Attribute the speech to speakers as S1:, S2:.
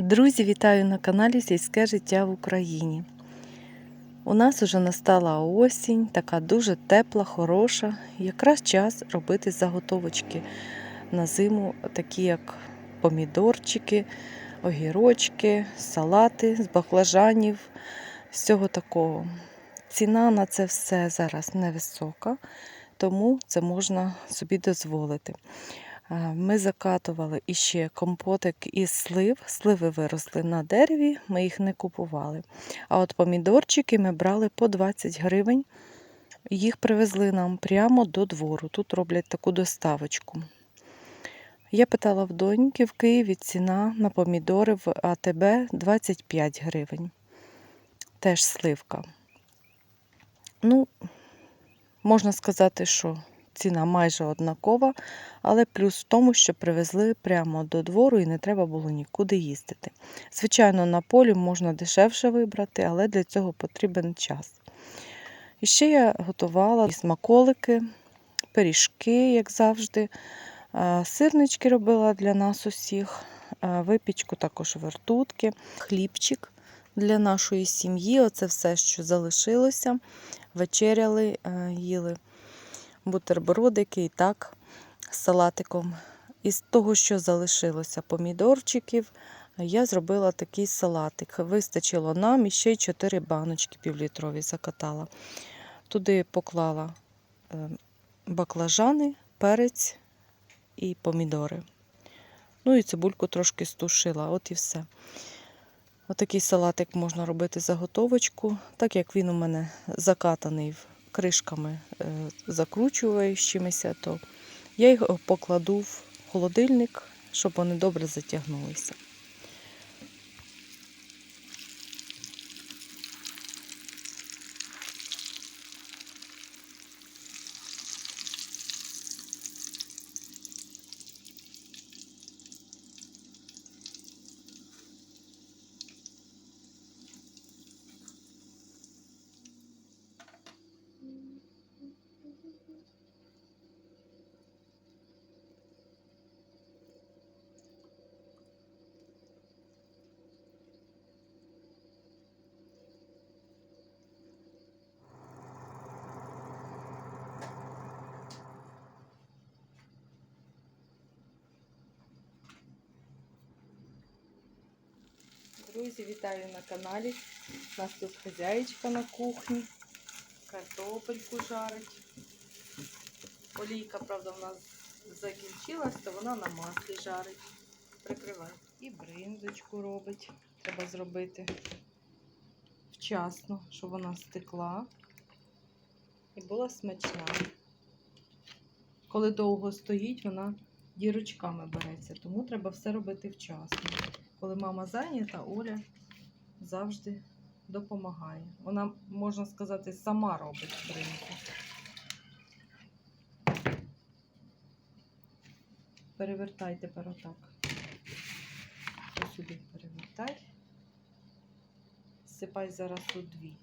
S1: Друзі, вітаю на каналі Сільське життя в Україні. У нас уже настала осінь, така дуже тепла, хороша. Якраз час робити заготовочки на зиму, такі як помідорчики, огірочки, салати з баклажанів, з цього такого. Ціна на це все зараз невисока, тому це можна собі дозволити. Е, Ми закатували іще компотик із слив. Сливи виросли на дереві, ми їх не купували. А от помідорчики ми брали по 20 гривень. Їх привезли нам прямо до двору. Тут роблять таку доставочку. Я питала в доньки в Києві ціна на помідори в АТБ 25 гривень. Теж сливка. Ну, можна сказати, що ціна майже однакова, але плюс в тому, що привезли прямо до двору і не треба було нікуди їздити. Звичайно, на полі можна дешевше вибрати, але для цього потрібен час. І ще я готувала смаколики, пиріжки, як завжди. Сирнички робила для нас усіх, випічку також вертутки, хлібчик для нашої сім'ї. Оце все, що залишилося. Вечеряли, е, їли бутербродики і так з салатиком. Із того, що залишилося помідорчиків, я зробила такий салатик. Вистачило нам і ще й 4 баночки півлітрові закатала. Туди поклала е, баклажани, перець і помідори. Ну і цибульку трошки стушила, от і все. Отакий салатик можна робити заготовочку, так як він у мене закатаний кришками закручуваючимися, закручуючимися, то я їх покладу в холодильник, щоб вони добре затягнулися. Друзі, вітаю на каналі. У нас тут хазяєчка на кухні. Картопельку жарить. Олійка, правда, в нас закінчилась, то вона на маслі жарить. Прикривай. І бринзочку робить. Треба зробити вчасно, щоб вона стекла і була смачна. Коли довго стоїть, вона дірочками береться, тому треба все робити вчасно. Коли мама зайнята, Оля завжди допомагає. Вона, можна сказати, сама робить бринку. Перевертай тепер отак. Ось сюди перевертай. Сипай зараз у дві.